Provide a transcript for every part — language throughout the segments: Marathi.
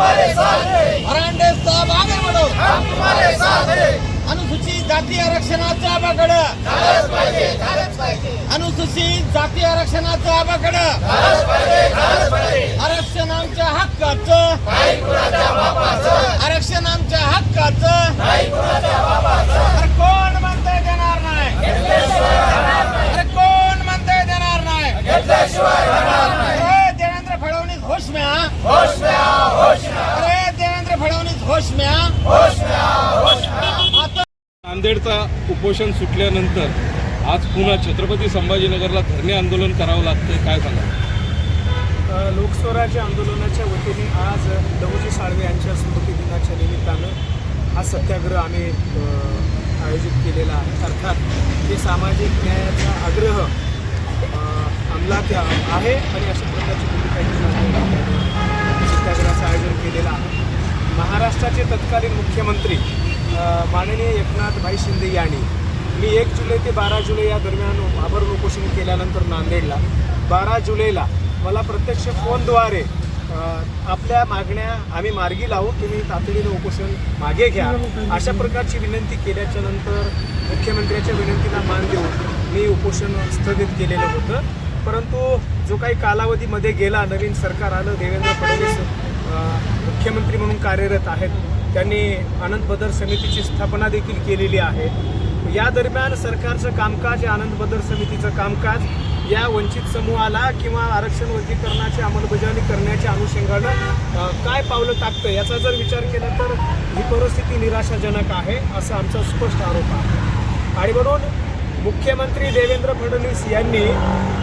हम तुम्हारे साथ हैं। साहब आगे बढ़ो। हम तुम्हारे साथ हैं। अनुसूचित जाती आरक्षणाचा आबागड झालंच पाहिजे झालंच पाहिजे। अनुसूचित जाती आरक्षणाचा आबागड झालंच पाहिजे झालंच पाहिजे। आरक्षण आमच्या हक्काचं। नाही कुणाच्या बापाचं। आरक्षण आमच्या हक्काचं। नाही कुणाच्या बापाचं। अरे कोण म्हणतंय देणार नाही अरे कोण म्हणतंय देणार नाही घेतल्याशिवाय राहणार नाही अरे देवेंद्र फडणवीस होश में आ. होश में आओ होश में आओ अरे देवेंद्र फडणवीस होश में आ. होश में आओ होश में आओ आता नांदेडचा उपोषण सुटल्यानंतर आज पुन्हा छत्रपती संभाजीनगरला धरणे आंदोलन करावं लागतंय काय सांगा लोकस्वराज्य आंदोलनाच्या वतीने आज दमोजी साळवे यांच्या स्मृती दिनाच्या निमित्तानं हा सत्याग्रह आम्ही आयोजित केलेला आहे. अर्थात हे सामाजिक न्यायाचा आग्रह अंमलात आहे आणि अशा प्रकारची भूमिका सत्याग्रहाचं आयोजन केलेलं आहे. महाराष्ट्राचे तत्कालीन मुख्यमंत्री माननीय एकनाथभाई शिंदे यांनी मी एक जुलै ते बारा जुलै या दरम्यान आभार उपोषण केल्यानंतर नांदेडला बारा जुलैला मला प्रत्यक्ष फोनद्वारे आपल्या मागण्या आम्ही मार्गी लावू तुम्ही तातडीनं उपोषण मागे घ्या अशा प्रकारची विनंती केल्याच्यानंतर मुख्यमंत्र्याच्या विनंतीला मान देऊन मी उपोषण स्थगित केलेलं होतं. परंतु जो काही कालावधीमध्ये गेला नवीन सरकार आलं देवेंद्र फडणवीस मुख्यमंत्री म्हणून कार्यरत आहेत. त्यांनी आनंद बदर समितीची स्थापना देखील केलेली आहे. या दरम्यान सरकारचं कामकाज या आनंद बदर समितीचं कामकाज या वंचित समूहाला किंवा आरक्षण वर्गीकरणाची अंमलबजावणी करण्याच्या अनुषंगानं काय पावलं टाकतं याचा जर विचार केला तर ही परिस्थिती निराशाजनक आहे असा आमचा स्पष्ट आरोप आहे. आणि म्हणून मुख्यमंत्री देवेंद्र फडणवीस यांनी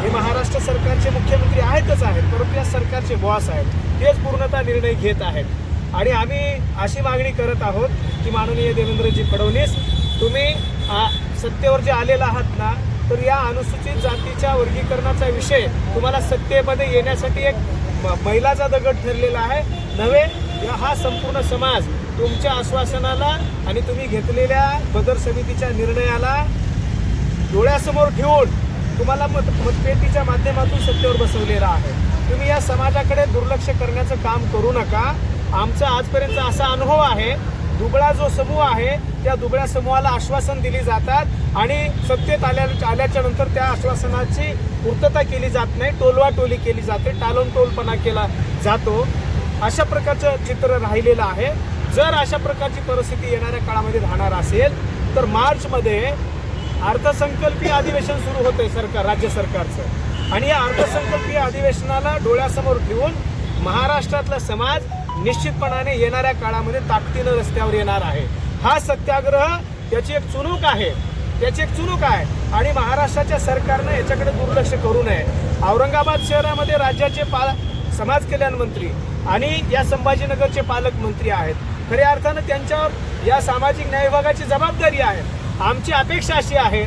हे महाराष्ट्र सरकारचे मुख्यमंत्री आहेतच आहेत परंतु या सरकारचे बॉस आहेत. तेच पूर्णतः निर्णय घेत आहेत. आणि आम्ही अशी मागणी करत आहोत की माननीय देवेंद्रजी फडणवीस तुम्ही सत्तेवर जे आलेला आहात ना तर या अनुसूचित जातीच्या वर्गीकरणाचा विषय तुम्हाला सत्तेमध्ये येण्यासाठी एक म- मैलाचा दगड ठरलेला आहे. नव्हे या हा संपूर्ण समाज तुमच्या आश्वासनाला आणि तुम्ही घेतलेल्या बदर समितीच्या निर्णयाला डोळ्यासमोर ठेवून तुम्हाला मत मतपेटीच्या माध्यमातून सत्तेवर बसवलेला आहे. तुम्ही या समाजाकडे दुर्लक्ष करण्याचं काम करू नका. आमचा आजपर्यंत असा अनुभव आहे. दुबळा जो समूह आहे त्या दुबळ्या समूहाला आश्वासन दिली जातात आणि सत्तेत आल्या आल्याच्यानंतर त्या आश्वासनाची पूर्तता केली जात नाही. टोलवा टोली केली जाते. टालोन टोलपणा केला जातो. अशा प्रकारचं चित्र राहिलेलं आहे. जर अशा प्रकारची परिस्थिती येणाऱ्या काळामध्ये राहणार असेल तर मार्चमध्ये अर्थसंकल्पीय अधिवेशन सुरू होतंय सरकार राज्य सरकारचं. आणि या अर्थसंकल्पीय अधिवेशनाला डोळ्यासमोर ठेवून महाराष्ट्रातला समाज निश्चितपणाने येणाऱ्या काळामध्ये ताकदीनं रस्त्यावर येणार आहे. हा सत्याग्रह त्याची एक चुणूक आहे. त्याची एक चुणूक आहे. आणि महाराष्ट्राच्या सरकारनं याच्याकडे दुर्लक्ष करू नये. औरंगाबाद शहरामध्ये राज्याचे पा समाज कल्याण मंत्री आणि या संभाजीनगरचे पालकमंत्री आहेत. खऱ्या अर्थानं त्यांच्यावर या सामाजिक न्याय विभागाची जबाबदारी आहे. आमची अपेक्षा अशी आहे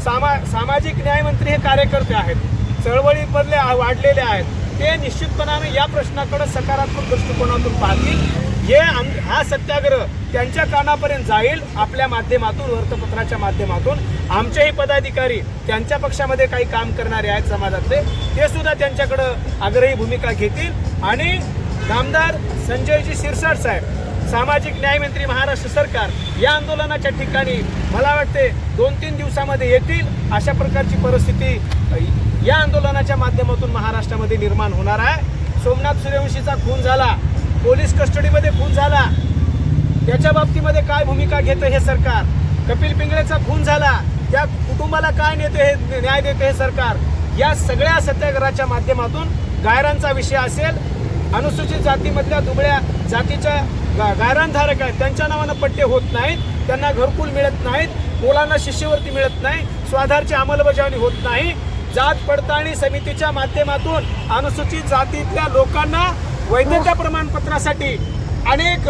सामा सामाजिक न्यायमंत्री हे कार्यकर्ते आहेत चळवळीमधले वाढलेले आहेत ते निश्चितपणाने या प्रश्नाकडे सकारात्मक दृष्टिकोनातून पाहतील. हे आम- हा सत्याग्रह त्यांच्या कानापर्यंत जाईल आपल्या माध्यमातून वृत्तपत्राच्या माध्यमातून. आमचेही पदाधिकारी त्यांच्या पक्षामध्ये काही काम करणारे आहेत समाजातले ते सुद्धा त्यांच्याकडं आग्रही भूमिका घेतील. आणि नामदार संजयजी शिरसाट साहेब सामाजिक न्यायमंत्री महाराष्ट्र सरकार या आंदोलनाच्या ठिकाणी मला वाटते दोन तीन दिवसामध्ये येतील अशा प्रकारची परिस्थिती या आंदोलनाच्या माध्यमातून महाराष्ट्रामध्ये निर्माण होणार आहे. सोमनाथ सूर्यवंशीचा खून झाला पोलीस कस्टडीमध्ये खून झाला. त्याच्या बाबतीमध्ये काय भूमिका घेतं हे सरकार? कपिल पिंगळेचा खून झाला त्या कुटुंबाला काय नेते हे न्याय देते हे सरकार? या सगळ्या सत्याग्रहाच्या माध्यमातून गायरांचा विषय असेल अनुसूचित जातीमधल्या दुबळ्या जातीच्या गायरानधारक आहेत. त्यांच्या नावानं पट्टे होत नाहीत. त्यांना घरकुल मिळत नाहीत. मुलांना शिष्यवृत्ती मिळत नाही. स्वाधारची अंमलबजावणी होत नाही. जात पडताळणी समितीच्या माध्यमातून अनुसूचित जातीतल्या लोकांना वैधता प्रमाणपत्रासाठी अनेक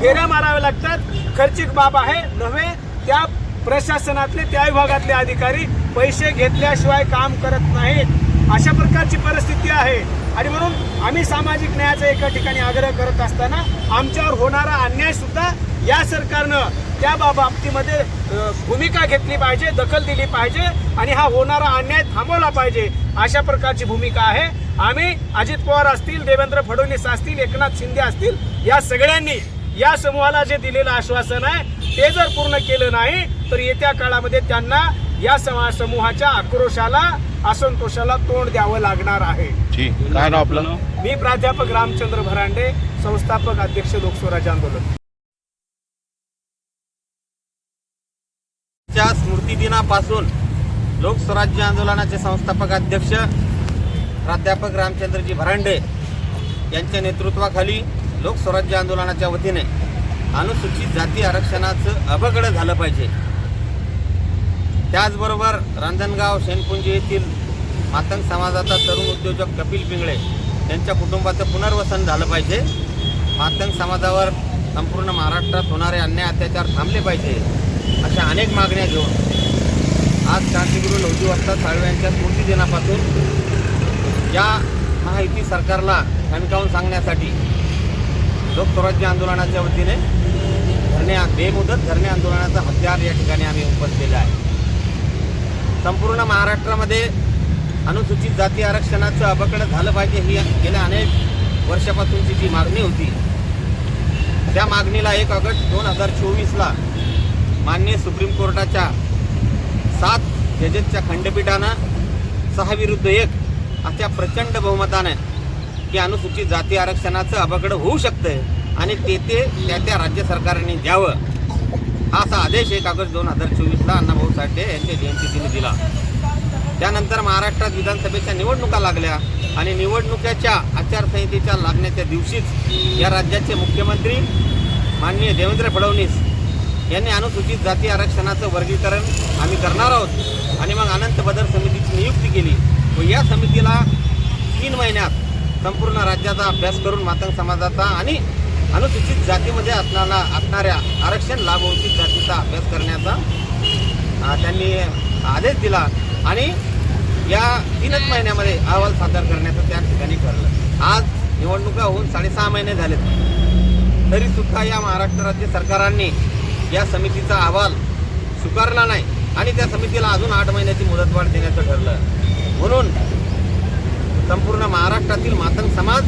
फेऱ्या माराव्या लागतात. खर्चिक बाब आहे. नव्हे त्या प्रशासनातले त्या विभागातले अधिकारी पैसे घेतल्याशिवाय काम करत नाहीत. अशा प्रकारची परिस्थिती आहे. आणि म्हणून आम्ही सामाजिक न्यायाचा एका ठिकाणी आग्रह करत असताना आमच्यावर होणारा अन्याय सुद्धा या सरकारनं त्या बाबतीमध्ये भूमिका घेतली पाहिजे दखल दिली पाहिजे आणि हा होणारा अन्याय थांबवला पाहिजे अशा प्रकारची भूमिका आहे. आम्ही अजित पवार असतील देवेंद्र फडणवीस असतील एकनाथ शिंदे असतील या सगळ्यांनी या समूहाला जे दिलेलं आश्वासन आहे ते जर पूर्ण केलं नाही तर येत्या काळामध्ये त्यांना या समा समूहाच्या आक्रोशाला असंतोषाला तोंड द्यावं लागणार आहे. ठीक काय नाव आपलं? मी प्राध्यापक रामचंद्र भरांडे संस्थापक अध्यक्ष लोकस्वराज्य आंदोलन. च्या स्मृतिदिनापासून लोकस्वराज्य आंदोलनाचे संस्थापक अध्यक्ष प्राध्यापक रामचंद्रजी भरांडे यांच्या नेतृत्वाखाली लोकस्वराज्य आंदोलनाच्या वतीने अनुसूचित जाती आरक्षणाचं अबगड झालं पाहिजे. त्याचबरोबर रांजणगाव शेणपुंजी येथील मातंग समाजाचा तरुण उद्योजक कपिल पिंगळे यांच्या कुटुंबाचं पुनर्वसन झालं पाहिजे. मातंग समाजावर संपूर्ण महाराष्ट्रात होणारे अन्याय अत्याचार थांबले पाहिजे अशा अनेक मागण्या घेऊन आज क्रांतिगुरू नवजी वाजता साळवे यांच्या स्मृती दिनापासून या महायुती सरकारला ठणकावून सांगण्यासाठी लोकस्वराज्य आंदोलनाच्या वतीने धरणे बेमुदत धरणे आंदोलनाचा हत्यार या ठिकाणी आम्ही उपसलेलं आहे. संपूर्ण महाराष्ट्रामध्ये अनुसूचित जाती आरक्षणाचं अबकड झालं पाहिजे ही गेल्या अनेक वर्षापासूनची जी मागणी होती. त्या मागणीला एक ऑगस्ट दोन हजार चोवीसला माननीय सुप्रीम कोर्टाच्या सात जजेसच्या खंडपीठानं सहा विरुद्ध एक अशा प्रचंड बहुमतानं की अनुसूचित जाती आरक्षणाचं अबकड होऊ शकतं आणि ते ते त्या त्या राज्य सरकारने द्यावं. असा आदेश एक ऑगस्ट दोन हजार चोवीसला अण्णाभाऊ साठे यांच्या जयंतीने दिला. त्यानंतर महाराष्ट्रात विधानसभेच्या निवडणुका लागल्या आणि निवडणुकीच्या आचारसंहितेच्या लागण्याच्या दिवशीच या राज्याचे मुख्यमंत्री माननीय देवेंद्र फडणवीस यांनी अनुसूचित जाती आरक्षणाचं वर्गीकरण आम्ही करणार आहोत आणि मग अनंत बदल समितीची नियुक्ती केली. व या समितीला तीन महिन्यात संपूर्ण राज्याचा अभ्यास करून मातंग समाजाचा आणि अनुसूचित जातीमध्ये असणारा असणाऱ्या आरक्षण लाभवंचित जातीचा अभ्यास करण्याचा त्यांनी आदेश दिला आणि या तीनच महिन्यामध्ये अहवाल सादर करण्याचं त्या ठिकाणी ठरलं. आज निवडणुका होऊन साडेसहा महिने झालेत. तरी सुद्धा या महाराष्ट्र राज्य सरकारांनी या समितीचा अहवाल स्वीकारला नाही आणि त्या समितीला अजून आठ महिन्याची मुदतवाढ देण्याचं ठरलं. म्हणून संपूर्ण महाराष्ट्रातील मातंग समाज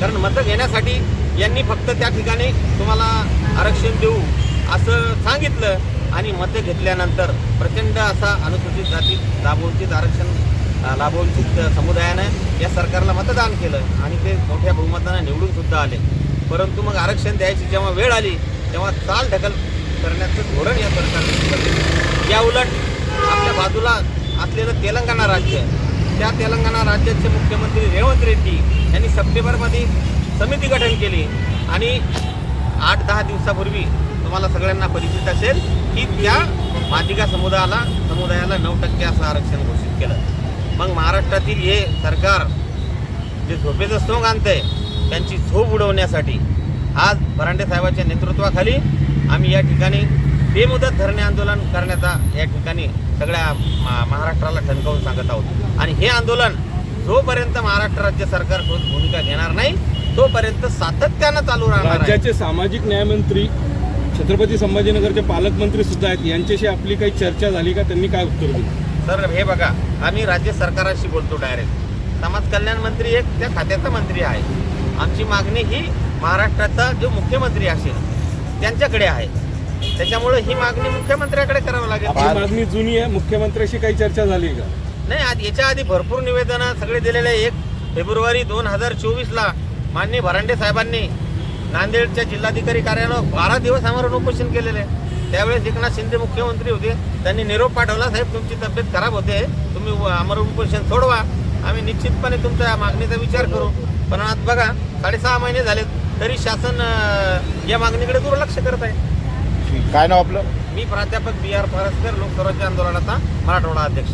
कारण मतं घेण्यासाठी यांनी फक्त त्या ठिकाणी तुम्हाला आरक्षण देऊ असं सांगितलं आणि मतं घेतल्यानंतर प्रचंड असा अनुसूचित जाती लाभवंचित आरक्षण लाभवंचित समुदायानं या सरकारला मतदान केलं आणि ते मोठ्या बहुमतानं निवडून सुद्धा आले. परंतु मग आरक्षण द्यायची जेव्हा वेळ आली तेव्हा चाल ढकल करण्याचं धोरण या सरकारने या उलट आपल्या बाजूला असलेलं तेलंगणा राज्य त्या तेलंगणा राज्याचे मुख्यमंत्री रेवंत रेड्डी यांनी सप्टेंबरमध्ये समिती गठन केली. आणि आठ दहा दिवसापूर्वी तुम्हाला सगळ्यांना परिचित असेल की त्या मादिका समुदायाला समुदायाला नऊ टक्के असं आरक्षण घोषित केलं. मग महाराष्ट्रातील हे सरकार जे झोपेचं सोंग आणतंय त्यांची झोप उडवण्यासाठी आज भरांडे साहेबांच्या नेतृत्वाखाली आम्ही या ठिकाणी बेमुदत धरणे आंदोलन करण्याचा या ठिकाणी सगळ्या महाराष्ट्राला ठणकावून सांगत आहोत. आणि हे आंदोलन जोपर्यंत महाराष्ट्र राज्य सरकार ठोस भूमिका घेणार नाही तोपर्यंत सातत्यानं चालू राहणार राज्याचे सामाजिक न्यायमंत्री छत्रपती संभाजीनगरचे पालकमंत्री सुद्धा आहेत. यांच्याशी आपली काही चर्चा झाली का? त्यांनी काय उत्तर दिलं? सर हे बघा आम्ही राज्य सरकाराशी बोलतो डायरेक्ट. समाज कल्याण मंत्री एक त्या खात्याचा मंत्री आहे. आमची मागणी ही महाराष्ट्राचा जो मुख्यमंत्री असेल त्यांच्याकडे आहे. त्याच्यामुळे ही मागणी मुख्यमंत्र्याकडे करावी लागेल. मागणी जुनी आहे मुख्यमंत्र्याशी काही चर्चा झाली का? नाही आज याच्या आधी भरपूर निवेदनं सगळे दिलेले आहे. एक फेब्रुवारी दोन हजार चोवीसला माननीय भरांडे साहेबांनी नांदेडच्या जिल्हाधिकारी कार्यालयावर बारा दिवस आमरण उपोषण केलेले. आहे. त्यावेळेस एकनाथ शिंदे मुख्यमंत्री होते. त्यांनी निरोप पाठवला साहेब तुमची तब्येत खराब होते. तुम्ही आमरण उपोषण सोडवा. आम्ही निश्चितपणे तुमच्या मागणीचा विचार करू. पण आज बघा साडेसहा महिने झालेत तरी शासन या मागणीकडे दुर्लक्ष करत आहे. काय नाव आपलं? मी प्राध्यापक बी आर फारसकर लोकस्वराज्य आंदोलनाचा मराठवाडा अध्यक्ष.